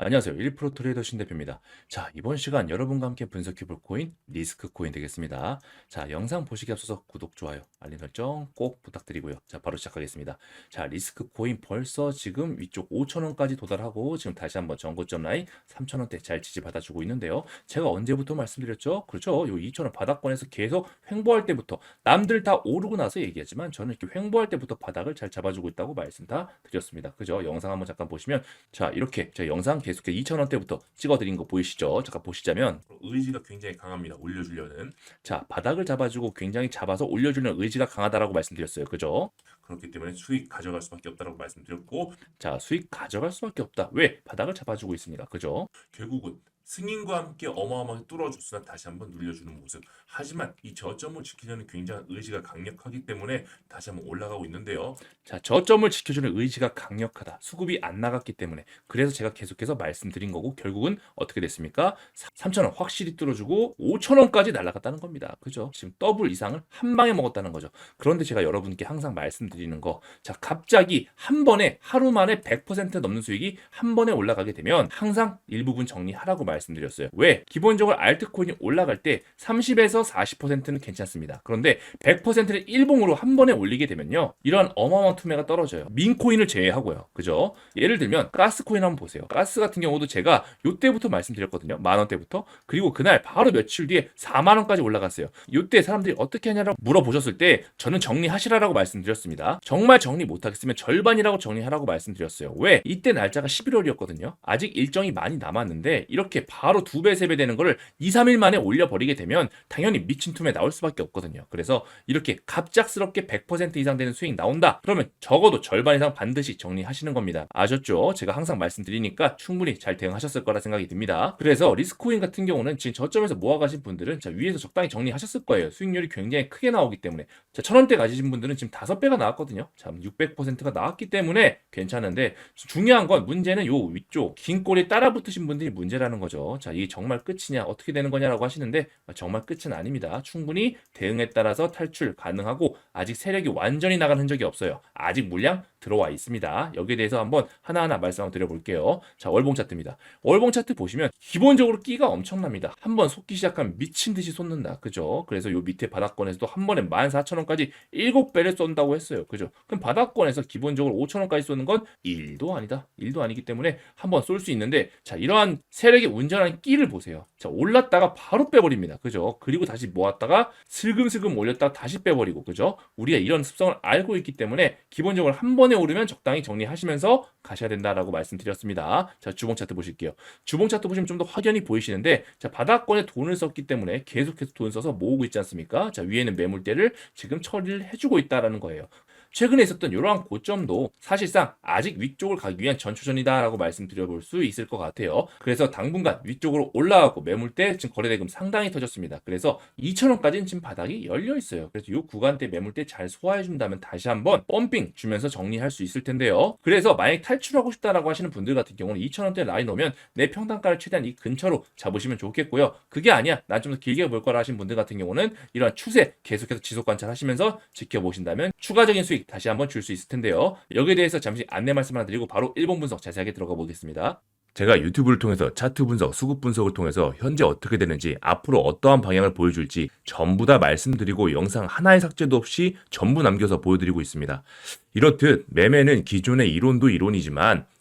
안녕하세요. 1프로 트레이더 신 대표입니다. 자, 이번 시간 여러분과 함께 분석해 볼 코인, 리스크 코인 되겠습니다. 자, 영상 보시기 앞서서 구독, 좋아요, 알림 설정 꼭 부탁드리고요. 자, 바로 시작하겠습니다. 자, 리스크 코인 벌써 지금 위쪽 5천원까지 도달하고 지금 다시 한번 전고점 라인 3천원대 잘 지지받아 주고 있는데요. 제가 언제부터 말씀드렸죠? 그렇죠. 요 2천원 바닥권에서 계속 횡보할 때부터 남들 다 오르고 나서 얘기하지만 저는 이렇게 횡보할 때부터 바닥을 잘 잡아주고 있다고 말씀 다 드렸습니다. 그죠? 영상 한번 잠깐 보시면 자, 이렇게 제가 영상 계속해서 2,000원대부터 찍어드린 거 보이시죠? 잠깐 보시자면 의지가 굉장히 강합니다. 올려주려는. 자, 바닥을 잡아주고 굉장히 잡아서 올려주는 의지가 강하다라고 말씀드렸어요. 그죠? 그렇기 때문에 수익 가져갈 수밖에 없다라고 말씀드렸고 자, 수익 가져갈 수밖에 없다. 왜? 바닥을 잡아주고 있으니까. 그죠? 결국은 승인과 함께 어마어마하게 뚫어줬으나 다시 한번 눌려주는 모습. 하지만 이 저점을 지키려는 굉장한 의지가 강력하기 때문에 다시 한번 올라가고 있는데요. 자, 저점을 지켜주는 의지가 강력하다. 수급이 안 나갔기 때문에. 그래서 제가 계속해서 말씀드린 거고 결국은 어떻게 됐습니까? 3,000원 확실히 뚫어주고 5,000원까지 날아갔다는 겁니다. 그죠? 지금 더블 이상을 한 방에 먹었다는 거죠. 그런데 제가 여러분께 항상 말씀드리는 거. 자, 갑자기 한 번에 하루 만에 100% 넘는 수익이 한 번에 올라가게 되면 항상 일부분 정리하라고 말씀드 렸어요. 왜? 기본적으로 알트코인이 올라갈 때 30에서 40%는 괜찮습니다. 그런데 100%를 일봉으로 한 번에 올리게 되면요. 이러한 어마어마한 투매가 떨어져요. 민코인을 제외하고요. 그죠? 예를 들면 가스코인 한번 보세요. 가스 같은 경우도 제가 요때부터 말씀드렸거든요. 만 원대부터. 그리고 그날 바로 며칠 뒤에 4만 원까지 올라갔어요. 요때 사람들이 어떻게 하냐라고 물어보셨을 때 저는 정리하시라라고 말씀드렸습니다. 정말 정리 못하겠으면 절반이라고 정리하라고 말씀드렸어요. 왜? 이때 날짜가 11월이었거든요. 아직 일정이 많이 남았는데 이렇게 바로 두 배, 세 배 되는 거를 2, 3일 만에 올려버리게 되면 당연히 미친 툼에 나올 수밖에 없거든요. 그래서 이렇게 갑작스럽게 100% 이상 되는 수익 나온다? 그러면 적어도 절반 이상 반드시 정리하시는 겁니다. 아셨죠? 제가 항상 말씀드리니까 충분히 잘 대응하셨을 거라 생각이 듭니다. 그래서 리스코인 같은 경우는 지금 저점에서 모아가신 분들은 자, 위에서 적당히 정리하셨을 거예요. 수익률이 굉장히 크게 나오기 때문에. 자, 천 원대 가지신 분들은 지금 다섯 배가 나왔거든요. 참, 600%가 나왔기 때문에 괜찮은데 중요한 건 문제는 요 위쪽 긴 꼬리 따라 붙으신 분들이 문제라는 거죠. 자, 이게 정말 끝이냐 어떻게 되는 거냐라고 하시는데 정말 끝은 아닙니다. 충분히 대응에 따라서 탈출 가능하고 아직 세력이 완전히 나간 흔적이 없어요. 아직 물량 들어와 있습니다. 여기에 대해서 한번 하나하나 말씀 한번 드려볼게요. 자, 월봉 차트입니다. 월봉 차트 보시면 기본적으로 끼가 엄청납니다. 한번 솟기 시작하면 미친 듯이 솟는다. 그죠? 그래서 요 밑에 바닥권에서도 한 번에 14,000원까지 7배를 쏜다고 했어요. 그죠? 그럼 바닥권에서 기본적으로 5,000원까지 쏘는 건 1도 아니다. 1도 아니기 때문에 한번 쏠 수 있는데 자, 이러한 세력이 운전하는 끼를 보세요. 자, 올랐다가 바로 빼버립니다. 그죠? 그리고 다시 모았다가 슬금슬금 올렸다가 다시 빼버리고. 그죠? 우리가 이런 습성을 알고 있기 때문에 기본적으로 한번 에 오르면 적당히 정리하시면서 가셔야 된다라고 말씀드렸습니다. 자, 주봉 차트 보실게요. 주봉 차트 보시면 좀 더 확연히 보이시는데 자, 바닥권에 돈을 썼기 때문에 계속해서 돈 써서 모으고 있지 않습니까? 자, 위에는 매물대를 지금 처리를 해주고 있다라는 거예요. 최근에 있었던 이러한 고점도 사실상 아직 위쪽을 가기 위한 전초전이다라고 말씀드려볼 수 있을 것 같아요. 그래서 당분간 위쪽으로 올라가고 매물대 지금 거래대금 상당히 터졌습니다. 그래서 2,000원까지는 지금 바닥이 열려 있어요. 그래서 이 구간대 매물대 잘 소화해 준다면 다시 한번 펌핑 주면서 정리할 수 있을 텐데요. 그래서 만약 탈출하고 싶다라고 하시는 분들 같은 경우는 2,000원대 라인 오면 내 평단가를 최대한 이 근처로 잡으시면 좋겠고요. 그게 아니야. 난 좀 더 길게 볼 거라 하신 분들 같은 경우는 이러한 추세 계속해서 지속 관찰하시면서 지켜보신다면 추가적인 수익 다시 한번 줄 수 있을 텐데요. 여기에 대해서 잠시 안내 말씀 하나 드리고 바로 일본 분석 자세하게 들어가 보겠습니다. 제가 유튜브를 통해서 차트 분석, 수급 분석을 통해서 현재 어떻게 되는지, 앞으로 어떠한 방향을 보여줄지 전부 다 말씀드리고 영상 하나의 삭제도 없이 전부 남겨서 보여드리고 있습니다. 이렇듯 매매는 기존의 이론도 이론이지만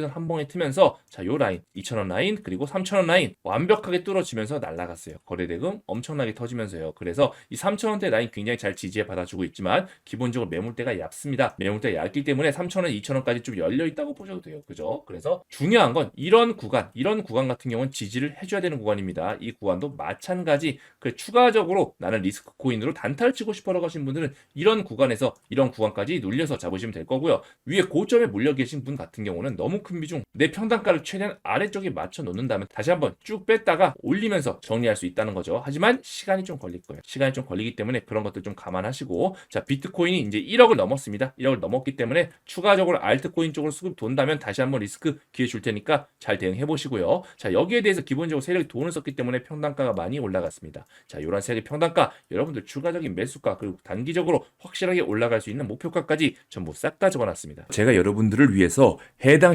선한 방에 트면서 자, 요 라인, 2,000원 라인, 그리고 3,000원 라인 완벽하게 뚫어지면서 날아갔어요. 거래대금 엄청나게 터지면서요. 그래서 이 3,000원대 라인 굉장히 잘 지지해 받아주고 있지만 기본적으로 매물대가 얇습니다. 매물대가 얇기 때문에 3,000원, 2,000원까지 좀 열려 있다고 보셔도 돼요. 그죠? 그래서 중요한 건 이런 구간, 이런 구간 같은 경우는 지지를 해줘야 되는 구간입니다. 이 구간도 마찬가지. 그 추가적으로 나는 리스크 코인으로 단타를 치고 싶어라고 하신 분들은 이런 구간에서 이런 구간까지 눌려서 잡으시면 될 거고요. 위에 고점에 몰려 계신 분 같은 경우는 너무 큰 비중 내 평단가를 최대한 아래쪽에 맞춰 놓는 다면 다시 한번 쭉 뺐다가 올리면서 정리할 수 있다는 거죠. 하지만 시간이 좀 걸릴 거예요. 시간이 좀 걸리기 때문에 그런 것들 좀 감안하시고 자 비트코인이 이제 1억을 넘었습니다. 1억을 넘었기 때문에 추가적으로 알트코인 쪽으로 수급 돈다면 다시 한번 리스크 기회 줄 테니까 잘 대응해 보시고요. 자 여기에 대해서 기본적으로 세력이 돈을 썼기 때문에 평단가가 많이 올라갔습니다. 자 이런 세력의 평단가 여러분들 추가적인 매수가 그리고 단기적으로 확실하게 올라갈 수 있는 목표가까지 전부 싹 다 적어놨습니다. 제가 여러분들을 위해서 해당